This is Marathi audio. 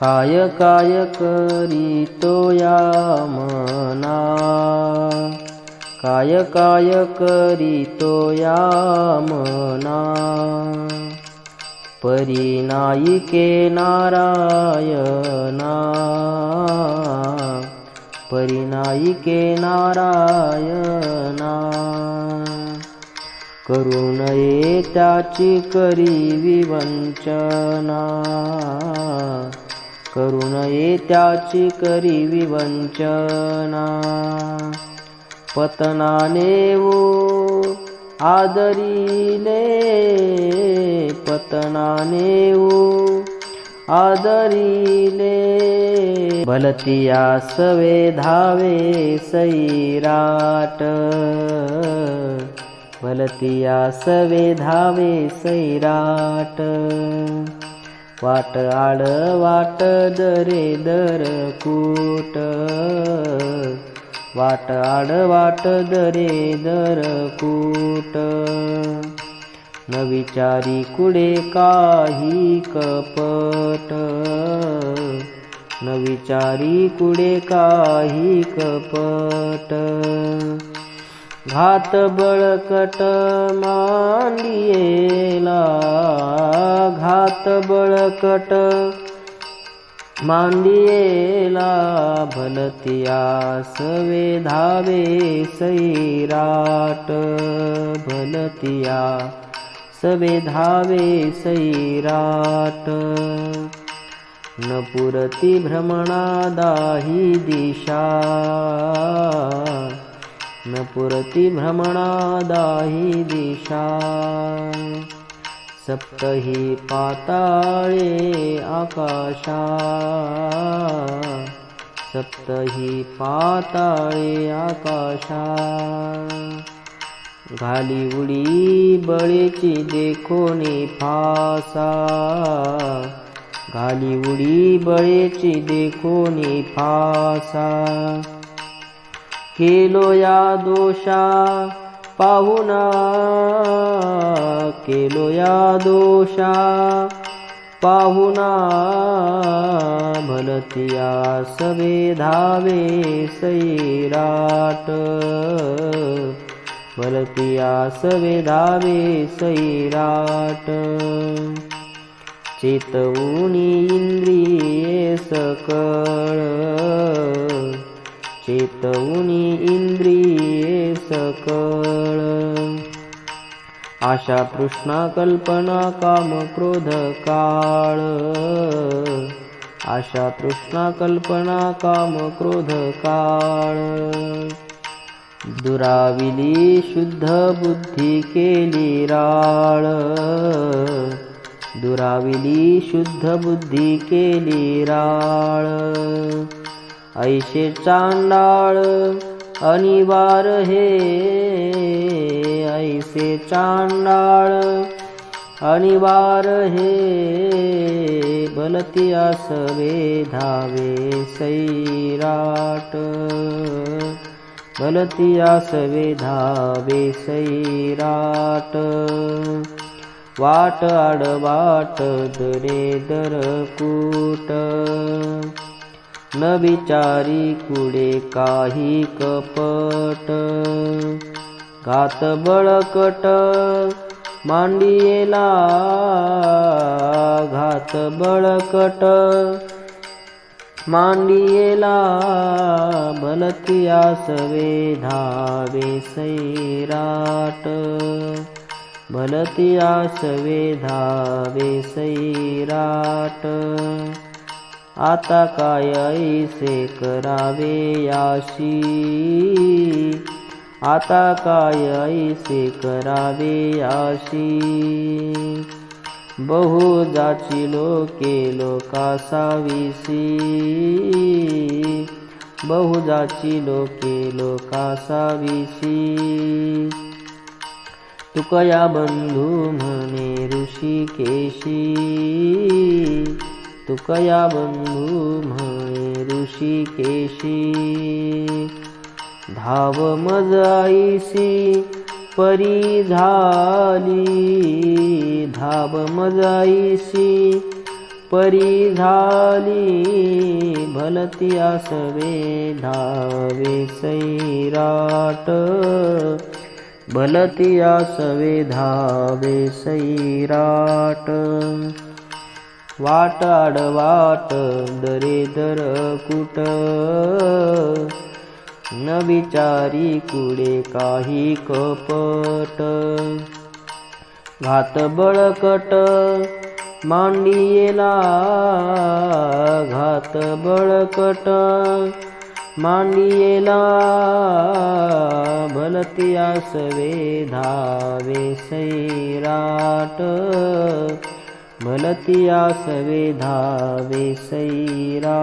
काय काय करीतो या मना? काय काय करीतो या मना? परिनायिके नारायणा. परिनायिके नारायणा. करू त्याची करी विवंचना. करुण नये त्याची करी विवंचना. पतनाने वो आदरिले पतनाने वो आदरिले. भलतिया सवे धावे सैराट. भलतिया सवे धावे सैराट. वाट आड वाट दरे दर कूट वाट आड वाट दरे दर कूट न विचारी कुडे काही कपट. न विचारी कुडे काही कपट. घात बळकट मांडिये घात बळकट. मांडियेला भलतिया सवे धावे सैराट. भलतिया सवे धावे सैराट. न पुरती भ्रमणादाही दिशा. न पुरती भ्रमणादाही दिशा. सप्तही पाताळे आकाशा। सप्तही पाताळे आकाशा। घाली उडी बळेची देखोनी फासा। घाली उडी बळेची देखोनी फासा। केलो या दोषा पाहुना केलो या दोषा. पाहुना भलतिया सवे धावे सैराट. भलतिया सवे धावे सैराट. चेतवुनी इंद्रिये सकळ. चेतवुनी इंद्रिये कळ। आशा कृष्णा कल्पना काम क्रोध काळ। आशा कृष्णा कल्पना काम क्रोध काळ। दुराविली शुद्ध बुद्धी केली राळ। दुराविली शुद्ध बुद्धी केली राळ। ऐशे चांडाळ अनिवार हे ऐसे चांडाळ अनिवार हे बलतिया असवे धावे सैराट। बलतिया असवे धावे सैराट। वाट आडवाट दरे दर कूट। न विचारी कुडे काही कपट. घात बळकट मांडियेला घात बळकट. मांडियेला भलतिया सवे धावे सैराट. भलतिया सवे धावे सैराट. आता काय ऐसे करावे याशी? आता काय ऐसे करावे याशी? बहु जाची लोके लोकासाविसी बहु जाची लोके लोकासाविसी तुकया बंधू म्हणे ऋषिकेशी. तुकया बंधू म्हणे ऋषिकेशी। धाव मज आईसी परी झाली। धाव मज आईसी परी झाली। भलती आसवे धावे सैराट। भलती आसवे धावे सैराट। वाट आडवाट दरे दर कुट. न विचारी कुडे काही कपट. घात बळकट मांडियेला. घात बळकट मांडियेला. भलती आसवे धावे सैराट. मलतिया सवेधा सवे